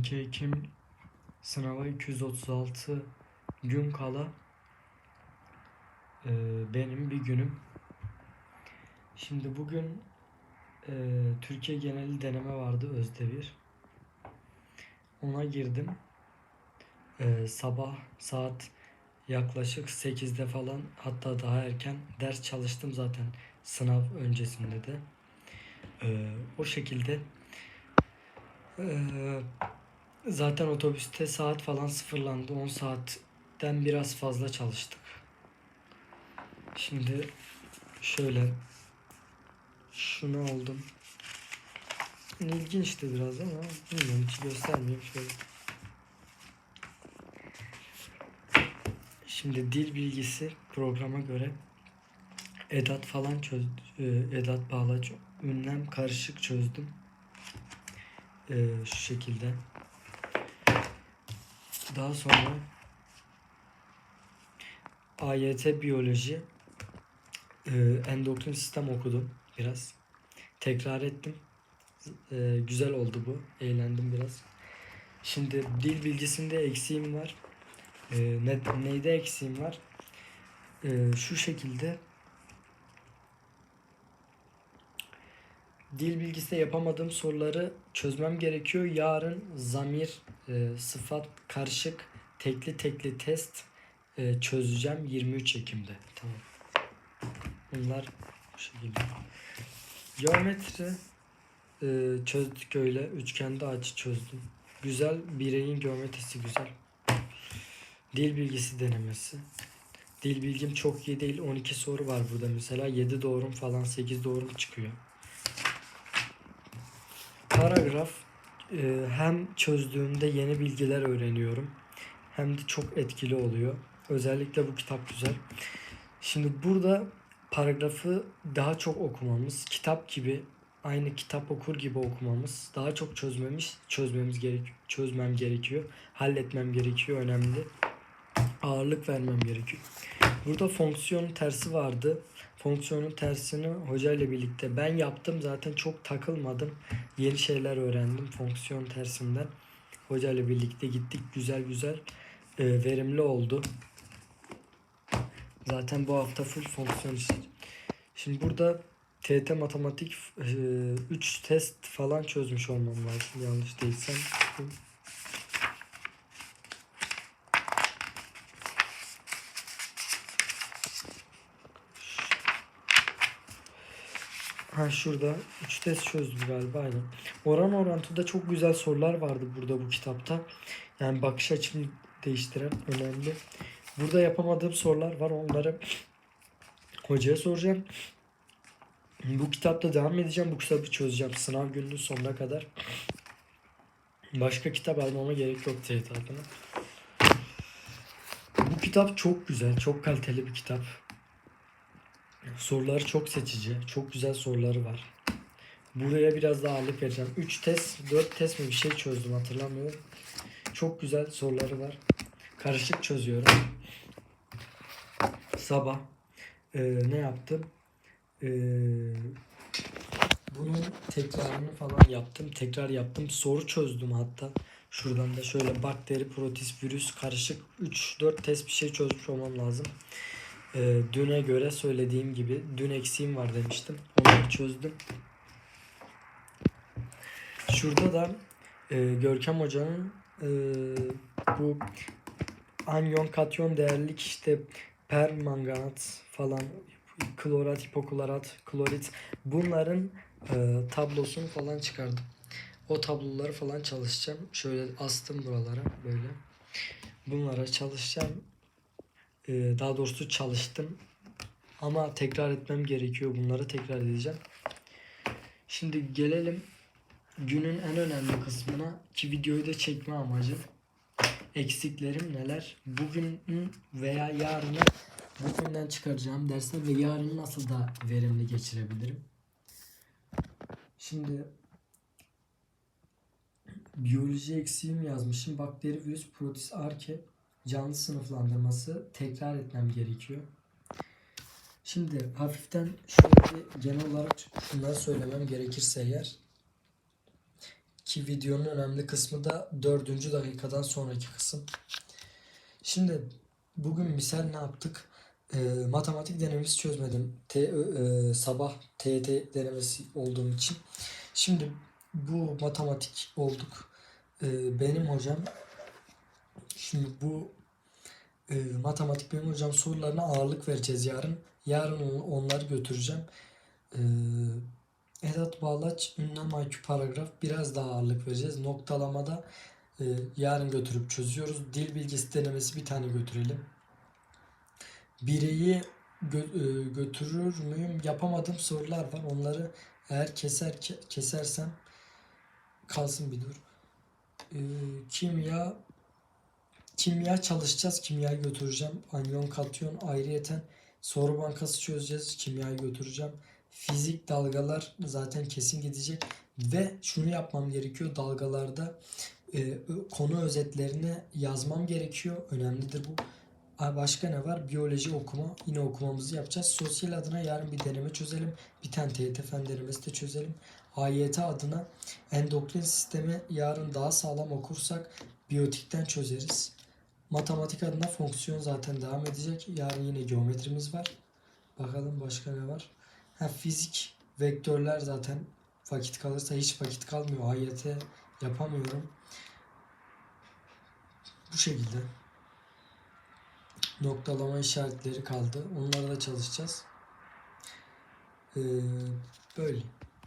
12 Ekim sınava 236 gün kala e, benim bir günüm. Şimdi bugün e, Türkiye geneli deneme vardı Özde bir. Ona girdim. E, sabah saat yaklaşık 8'de falan hatta daha erken ders çalıştım zaten sınav öncesinde de. E, o şekilde ee, zaten otobüste saat falan sıfırlandı. 10 saatten biraz fazla çalıştık. Şimdi şöyle şunu oldum. İlginçti biraz ama bilmiyorum hiç göstermeyeyim şöyle. Şimdi dil bilgisi programa göre edat falan çöz e, edat bağlaç ünlem karışık çözdüm. Ee, şu şekilde. Daha sonra AYT biyoloji e, endokrin sistem okudum biraz. Tekrar ettim. E, güzel oldu bu. Eğlendim biraz. Şimdi dil bilgisinde eksiğim var. E, ne, neyde eksiğim var? E, şu şekilde dil bilgisinde yapamadığım soruları çözmem gerekiyor. Yarın zamir, e, sıfat, karışık, tekli tekli test e, çözeceğim 23 Ekim'de. Tamam. Bunlar bu şekilde. Geometri e, çözdük öyle. Üçgende açı çözdüm. Güzel. Bireyin geometrisi güzel. Dil bilgisi denemesi. Dil bilgim çok iyi değil. 12 soru var burada mesela. 7 doğrum falan 8 doğrum çıkıyor paragraf e, hem çözdüğümde yeni bilgiler öğreniyorum hem de çok etkili oluyor. Özellikle bu kitap güzel. Şimdi burada paragrafı daha çok okumamız, kitap gibi aynı kitap okur gibi okumamız, daha çok çözmemiz, çözmemiz gerek, çözmem gerekiyor, halletmem gerekiyor, önemli. Ağırlık vermem gerekiyor. Burada fonksiyon tersi vardı. Fonksiyonun tersini hocayla birlikte ben yaptım. Zaten çok takılmadım. Yeni şeyler öğrendim fonksiyon tersinden. Hocayla birlikte gittik. Güzel güzel e, verimli oldu. Zaten bu hafta full fonksiyon işledim. Şimdi burada TT matematik 3 e, test falan çözmüş olmam lazım. Yanlış değilsem. Ha şurada 3 test çözdüm galiba aynen. Oran orantıda çok güzel sorular vardı burada bu kitapta. Yani bakış açımı değiştiren önemli. Burada yapamadığım sorular var. Onları hocaya soracağım. Bu kitapta devam edeceğim. Bu kitabı çözeceğim. Sınav gününün sonuna kadar. Başka kitap almama gerek yok TYT adına. Bu kitap çok güzel. Çok kaliteli bir kitap. Soruları çok seçici. Çok güzel soruları var. Buraya biraz daha ağırlık vereceğim. 3 test, 4 test mi bir şey çözdüm hatırlamıyorum. Çok güzel soruları var. Karışık çözüyorum. Sabah e, ne yaptım? E, bunun tekrarını falan yaptım. Tekrar yaptım. Soru çözdüm hatta. Şuradan da şöyle bakteri, protist, virüs karışık 3-4 test bir şey çözmüş olmam lazım. E, düne göre söylediğim gibi dün eksiğim var demiştim. Onları çözdüm. Şurada da e, Görkem Hoca'nın e, bu anyon katyon değerlik işte permanganat falan klorat, hipoklorat, klorit bunların e, tablosunu falan çıkardım. O tabloları falan çalışacağım. Şöyle astım buralara böyle. Bunlara çalışacağım. Ee, daha doğrusu çalıştım. Ama tekrar etmem gerekiyor. Bunları tekrar edeceğim. Şimdi gelelim günün en önemli kısmına ki videoyu da çekme amacı. Eksiklerim neler? Bugün veya yarını bugünden çıkaracağım dersler ve yarını nasıl da verimli geçirebilirim? Şimdi biyoloji eksiğim yazmışım. Bakteri, virüs, protist, arke, canlı sınıflandırması tekrar etmem gerekiyor. Şimdi hafiften şöyle genel olarak şunları söylemem gerekirse eğer ki videonun önemli kısmı da dördüncü dakikadan sonraki kısım. Şimdi bugün misal ne yaptık? Ee, matematik denemesi çözmedim. T, e, sabah TET denemesi olduğum için. Şimdi bu matematik olduk. Ee, benim hocam şimdi bu e, matematik benim hocam sorularına ağırlık vereceğiz yarın. Yarın on- onları götüreceğim. Ee, Edat Bağlaç ünlem IQ paragraf biraz daha ağırlık vereceğiz. Noktalamada e, yarın götürüp çözüyoruz. Dil bilgisi denemesi bir tane götürelim. Bireyi gö- e, götürür müyüm? Yapamadığım sorular var. Onları eğer keser ke- kesersem kalsın bir dur. Ee, kimya kimya çalışacağız. Kimyayı götüreceğim. Anyon, katyon ayrıyeten soru bankası çözeceğiz. Kimyayı götüreceğim. Fizik dalgalar zaten kesin gidecek ve şunu yapmam gerekiyor dalgalarda e, konu özetlerini yazmam gerekiyor. Önemlidir bu. Başka ne var? Biyoloji okuma. Yine okumamızı yapacağız. Sosyal adına yarın bir deneme çözelim. Bir tane TYT fen denemesi de çözelim. AYT adına endokrin sistemi yarın daha sağlam okursak biyotikten çözeriz. Matematik adına fonksiyon zaten devam edecek. Yarın yine geometrimiz var. Bakalım başka ne var? Ha, fizik, vektörler zaten vakit kalırsa hiç vakit kalmıyor. AYT yapamıyorum. Bu şekilde. Noktalama işaretleri kaldı. Onlara da çalışacağız. Ee, böyle.